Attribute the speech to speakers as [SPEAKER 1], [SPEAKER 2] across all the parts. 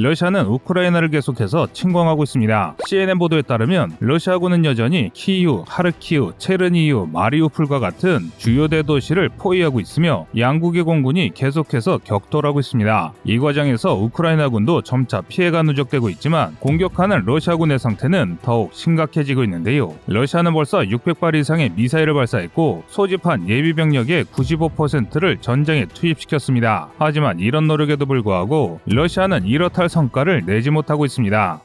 [SPEAKER 1] 러시아는 우크라이나를 계속해서 침공하고 있습니다. CNN 보도에 따르면 러시아군은 여전히 키이우, 하르키우, 체르니우, 마리우폴과 같은 주요 대도시를 포위하고 있으며 양국의 공군이 계속해서 격돌하고 있습니다. 이 과정에서 우크라이나군도 점차 피해가 누적되고 있지만 공격하는 러시아군의 상태는 더욱 심각해지고 있는데요. 러시아는 벌써 600발 이상의 미사일을 발사했고 소집한 예비 병력의 95%를 전장에 투입시켰습니다. 하지만 이런 노력에도 불구하고 러시아는 이렇다 할 성과를 내지 못하고 있습니다.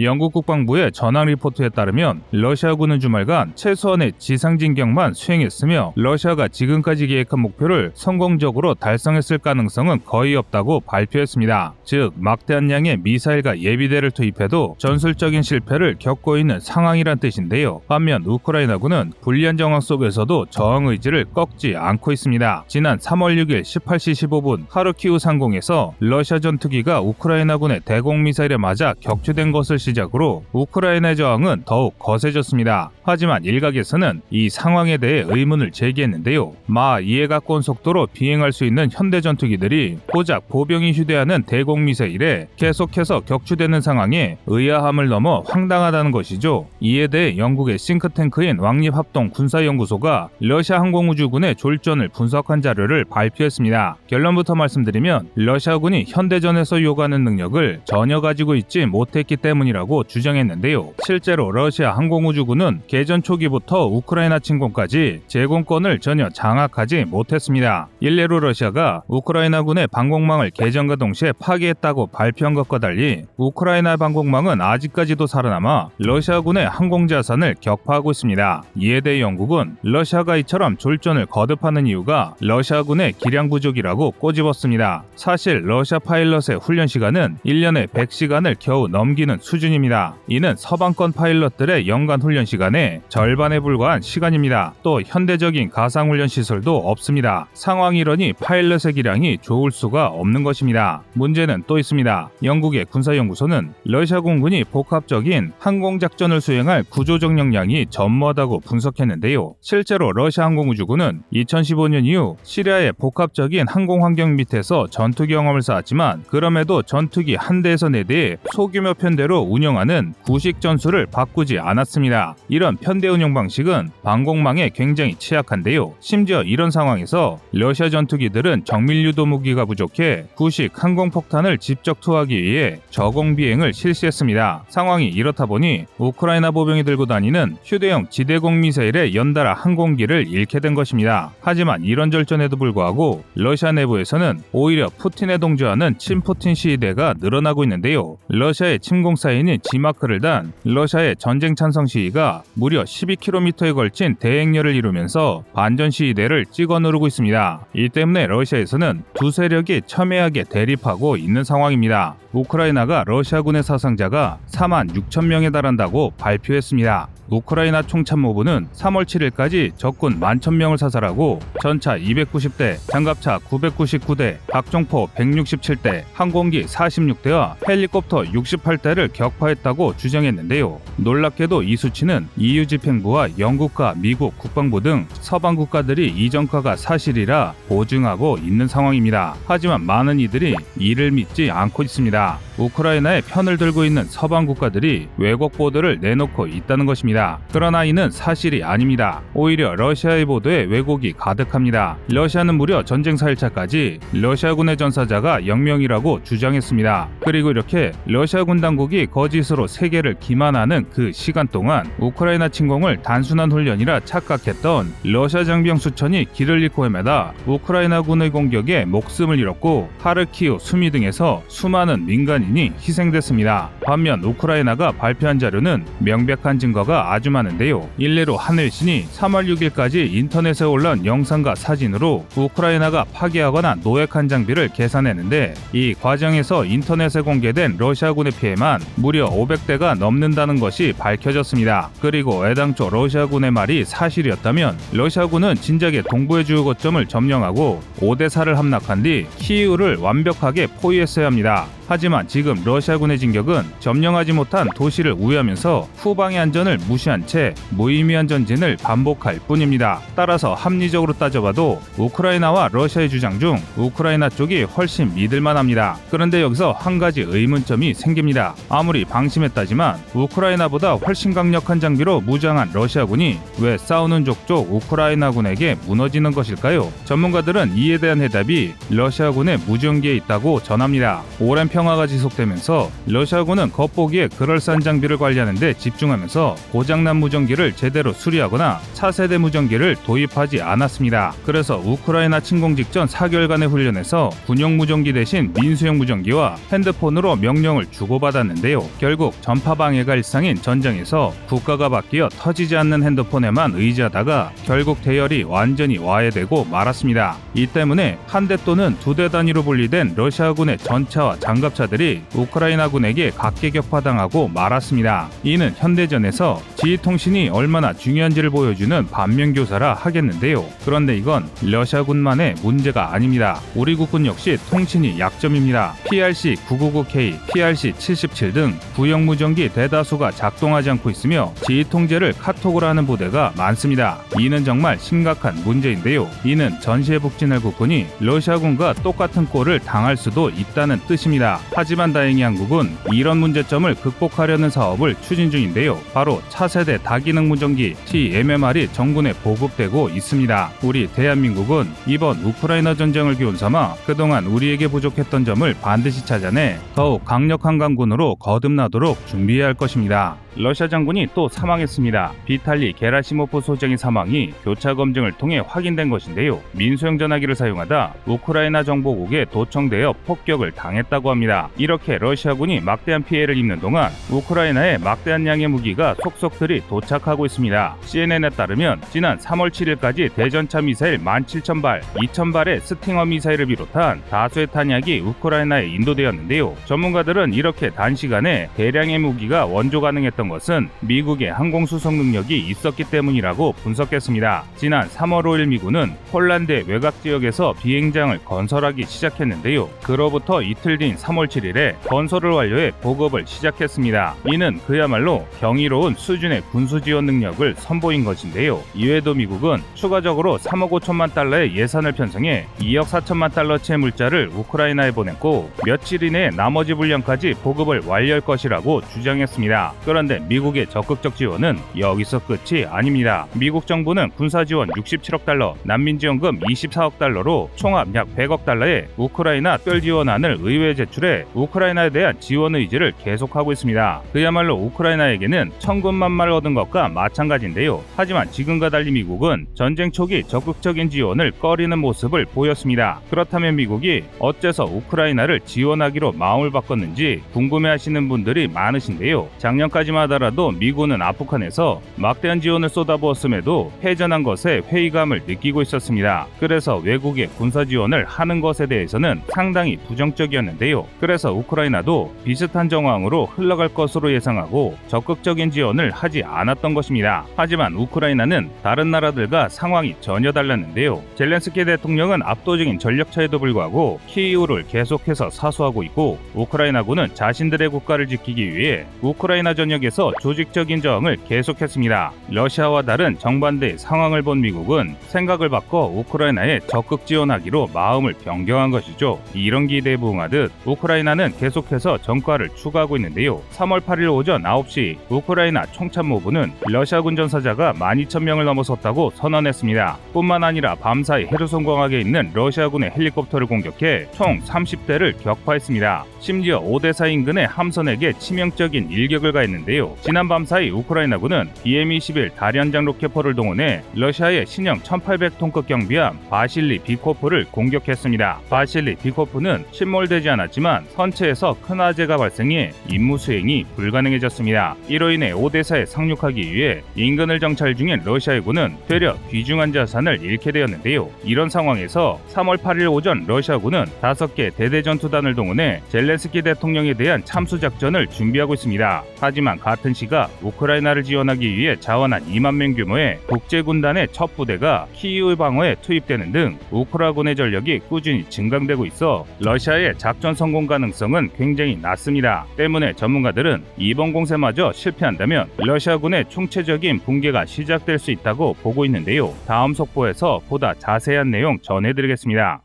[SPEAKER 1] 영국 국방부의 전황 리포트에 따르면 러시아군은 주말간 최소한의 지상 진격만 수행했으며 러시아가 지금까지 계획한 목표를 성공적으로 달성했을 가능성은 거의 없다고 발표했습니다. 즉 막대한 양의 미사일과 예비대를 투입해도 전술적인 실패를 겪고 있는 상황이란 뜻인데요. 반면 우크라이나군은 불리한 정황 속에서도 저항 의지를 꺾지 않고 있습니다. 지난 3월 6일 18시 15분 하르키우 상공에서 러시아 전투기가 우크라이나군의 대공 미사일에 맞아 격추된 것을 시작으로 우크라이나의 저항은 더욱 거세졌습니다. 하지만 일각에서는 이 상황에 대해 의문을 제기했는데요. 마 이해 가까운 속도로 비행할 수 있는 현대 전투기들이 고작 보병이 휴대하는 대공 미사일에 계속해서 격추되는 상황에 의아함을 넘어 황당하다는 것이죠. 이에 대해 영국의 싱크탱크인 왕립합동 군사연구소가 러시아 항공우주군의 졸전을 분석한 자료를 발표했습니다. 결론부터 말씀드리면 러시아군이 현대전에서 요구하는 능력을 전혀 가지고 있지 못했기 때문이라 고 주장했는데요. 실제로 러시아 항공우주군은 개전 초기부터 우크라이나 침공까지 제공권을 전혀 장악하지 못했습니다. 일례로 러시아가 우크라이나군의 방공망을 개전과 동시에 파괴했다고 발표한 것과 달리 우크라이나 방공망은 아직까지도 살아남아 러시아군의 항공자산을 격파하고 있습니다. 이에 대해 영국은 러시아가 이처럼 졸전을 거듭하는 이유가 러시아군의 기량 부족이라고 꼬집었습니다. 사실 러시아 파일럿의 훈련 시간은 1년에 100시간을 겨우 넘기는 수준 입니다. 이는 서방권 파일럿들의 연간 훈련 시간의 절반에 불과한 시간입니다. 또 현대적인 가상훈련 시설도 없습니다. 상황 이러니 파일럿의 기량이 좋을 수가 없는 것입니다. 문제는 또 있습니다. 영국의 군사연구소는 러시아 공군이 복합적인 항공작전을 수행할 구조적 역량이 전무하다고 분석했는데요. 실제로 러시아 항공우주군은 2015년 이후 시리아의 복합적인 항공 환경 밑에서 전투 경험을 쌓았지만 그럼에도 전투기 한 대에서 네 대의 소규모 편대로 운영하는 구식 전술을 바꾸지 않았습니다. 이런 편대 운영 방식은 방공망에 굉장히 취약한데요. 심지어 이런 상황에서 러시아 전투기들은 정밀 유도 무기가 부족해 구식 항공폭탄을 직접 투하하기 위해 저공 비행을 실시했습니다. 상황이 이렇다 보니 우크라이나 보병이 들고 다니는 휴대용 지대공 미사일에 연달아 항공기를 잃게 된 것입니다. 하지만 이런 절전에도 불구하고 러시아 내부에서는 오히려 푸틴에 동조하는 친푸틴 시위대가 늘어나고 있는데요. 러시아의 침공 사인 인 지마크를 단 러시아의 전쟁 찬성 시위가 무려 12km에 걸친 대행렬을 이루면서 반전 시위대를 찍어 누르고 있습니다. 이 때문에 러시아에서는 두 세력이 첨예하게 대립하고 있는 상황입니다. 우크라이나가 러시아군의 사상자가 4만 6천 명에 달한다고 발표했습니다. 우크라이나 총참모부는 3월 7일까지 적군 11,000명을 사살하고 전차 290대, 장갑차 999대, 박종포 167대, 항공기 46대와 헬리콥터 68대를 격파했다고 주장했는데요. 놀랍게도 이 수치는 EU 집행부와 영국과 미국 국방부 등 서방 국가들이 이 전과가 사실이라 보증하고 있는 상황입니다. 하지만 많은 이들이 이를 믿지 않고 있습니다. 있습니다. 우크라이나의 편을 들고 있는 서방 국가들이 왜곡 보도를 내놓고 있다는 것입니다. 그러나 이는 사실이 아닙니다. 오히려 러시아의 보도에 왜곡이 가득합니다. 러시아는 무려 전쟁 4일차까지 러시아군의 전사자가 0명이라고 주장했습니다. 그리고 이렇게 러시아군 당국이 거짓으로 세계를 기만하는 그 시간 동안 우크라이나 침공을 단순한 훈련이라 착각했던 러시아 장병 수천이 길을 잃고 헤매다 우크라이나군의 공격에 목숨을 잃었고 하르키우, 수미 등에서 수많은 민간인이 희생됐습니다. 반면 우크라이나가 발표한 자료는 명백한 증거가 아주 많은데요. 일례로 하늘신이 3월 6일까지 인터넷에 올라온 영상과 사진으로 우크라이나가 파괴하거나 노획한 장비를 계산했는데 이 과정에서 인터넷에 공개된 러시아군의 피해만 무려 500대가 넘는다는 것이 밝혀졌습니다. 그리고 애당초 러시아군의 말이 사실이었다면 러시아군은 진작에 동부의 주요 거점을 점령하고 5대 4를 함락한 뒤 키이우를 완벽하게 포위했어야 합니다. 하지만 지금 러시아군의 진격은 점령하지 못한 도시를 우회하면서 후방의 안전을 무시한 채 무의미한 전진을 반복할 뿐입니다. 따라서 합리적으로 따져봐도 우크라이나와 러시아의 주장 중 우크라이나 쪽이 훨씬 믿을만 합니다. 그런데 여기서 한 가지 의문점이 생깁니다. 아무리 방심했다지만 우크라이나보다 훨씬 강력한 장비로 무장한 러시아군이 왜 싸우는 족족 우크라이나군에게 무너지는 것일까요? 전문가들은 이에 대한 해답이 러시아군의 무전기에 있다고 전합니다. 오랜 평화가 지속 되면서 러시아군은 겉보기에 그럴싸한 장비를 관리하는 데 집중하면서 고장난 무전기를 제대로 수리하거나 차세대 무전기를 도입하지 않았습니다. 그래서 우크라이나 침공 직전 4개월간의 훈련에서 군용 무전기 대신 민수용 무전기와 핸드폰으로 명령을 주고받았는데요. 결국 전파 방해가 일상인 전장에서 국가가 바뀌어 터지지 않는 핸드폰에만 의지하다가 결국 대열이 완전히 와해되고 말았습니다. 이 때문에 한 대 또는 두 대 단위로 분리된 러시아군의 전차와 장갑차들이 우크라이나군에게 각계격파당하고 말았습니다. 이는 현대전에서 지휘통신이 얼마나 중요한지를 보여주는 반면교사라 하겠는데요. 그런데 이건 러시아군만의 문제가 아닙니다. 우리 국군 역시 통신이 약점입니다. PRC-999K, PRC-77 등 구형 무전기 대다수가 작동하지 않고 있으며 지휘 통제를 카톡으로 하는 부대가 많습니다. 이는 정말 심각한 문제인데요. 이는 전시에 북진할 국군이 러시아군과 똑같은 꼴을 당할 수도 있다는 뜻입니다. 하지만 다행히 한국은 이런 문제점을 극복하려는 사업을 추진 중인데요. 바로 차세대 다기능 무전기 TMMR이 정군에 보급되고 있습니다. 우리 대한민국은 이번 우크라이나 전쟁을 기원 삼아 그동안 우리에게 부족했던 점을 반드시 찾아내 더욱 강력한 강군으로 거듭나도록 준비해야 할 것입니다. 러시아 장군이 또 사망했습니다. 비탈리 게라시모프 소장의 사망이 교차 검증을 통해 확인된 것인데요. 민수형 전화기를 사용하다 우크라이나 정보국에 도청되어 폭격을 당했다고 합니다. 이렇게 러시아군이 막대한 피해를 입는 동안 우크라이나에 막대한 양의 무기가 속속들이 도착하고 있습니다. CNN에 따르면 지난 3월 7일까지 대전차 미사일 17,000발, 2,000발의 스팅어 미사일을 비롯한 다수의 탄약이 우크라이나에 인도되었는데요. 전문가들은 이렇게 단시간에 대량의 무기가 원조 가능했던 것은 미국의 항공 수송 능력이 있었기 때문이라고 분석했습니다. 지난 3월 5일 미군은 폴란드 외곽 지역에서 비행장을 건설하기 시작했는데요. 그로부터 이틀 뒤인 3월 7일에 건설을 완료해 보급을 시작했습니다. 이는 그야말로 경이로운 수준의 군수 지원 능력을 선보인 것인데요. 이외에도 미국은 추가적으로 3억 5천만 달러의 예산을 편성해 2억 4천만 달러치의 물자를 우크라이나에 보냈고 며칠 이내에 나머지 분량까지 보급을 완료할 것이라고 주장했습니다. 그런데 미국의 적극적 지원은 여기서 끝이 아닙니다. 미국 정부는 군사 지원 67억 달러, 난민 지원금 24억 달러로 총합 약 100억 달러의 우크라이나 특별 지원안을 의회에 제출해 우크라이나에 대한 지원 의지를 계속하고 있습니다. 그야말로 우크라이나에게는 천군만마를 얻은 것과 마찬가지인데요. 하지만 지금과 달리 미국은 전쟁 초기 적극적인 지원을 꺼리는 모습을 보였습니다. 그렇다면 미국이 어째서 우크라이나를 지원하기로 마음을 바꿨는지 궁금해하시는 분들이 많으신데요. 작년까지만 하더라도 미군은 아프간에서 막대한 지원을 쏟아부었음에도 패전한 것에 회의감을 느끼고 있었습니다. 그래서 외국의 군사 지원을 하는 것에 대해서는 상당히 부정적이었는데요. 그래서 우크라이나도 비슷한 정황으로 흘러갈 것으로 예상하고 적극적인 지원을 하지 않았던 것입니다. 하지만 우크라이나는 다른 나라들과 상황이 전혀 달랐는데요. 젤렌스키 대통령은 압도적인 전력 차에도 불구하고 키이우를 계속해서 사수하고 있고 우크라이나군은 자신들의 국가를 지키기 위해 우크라이나 전역에서 조직적인 저항을 계속했습니다. 러시아와 다른 정반대의 상황을 본 미국은 생각을 바꿔 우크라이나에 적극 지원하기로 마음을 변경한 것이죠. 이런 기대에 부응하듯 우크라이나는 계속해서 전과를 추가하고 있는데요. 3월 8일 오전 9시 우크라이나 총참모부는 러시아군 전사자가 12,000명을 넘어섰다고 선언했습니다. 뿐만 아니라 밤사이 헤르손 광학에 있는 러시아군의 헬리콥터를 공격해 총 30대를 격파했습니다. 심지어 오데사 인근의 함선에게 치명적인 일격을 가 했는데요. 지난 밤 사이 우크라이나군은 BM-21 다련장 로켓포를 동원해 러시아의 신형 1800톤급 경비함 바실리 비코프를 공격했습니다. 바실리 비코프는 침몰되지 않았지만 선체에서 큰 화재가 발생해 임무 수행이 불가능해졌습니다. 이로 인해 오데사에 상륙하기 위해 인근을 정찰 중인 러시아군은 되려 귀중한 자산을 잃게 되었는데요. 이런 상황에서 3월 8일 오전 러시아군은 5개 대대 전투단을 동원해 젤렌스키 대통령에 대한 참수 작전을 준비하고 있습니다. 하지만 시각 우크라이나를 지원하기 위해 자원한 2만 명 규모의 국제군단의 첫 부대가 키이우 방어에 투입되는 등 우크라군의 전력이 꾸준히 증강되고 있어 러시아의 작전 성공 가능성은 굉장히 낮습니다. 때문에 전문가들은 이번 공세마저 실패한다면 러시아군의 총체적인 붕괴가 시작될 수 있다고 보고 있는데요. 다음 속보에서 보다 자세한 내용 전해드리겠습니다.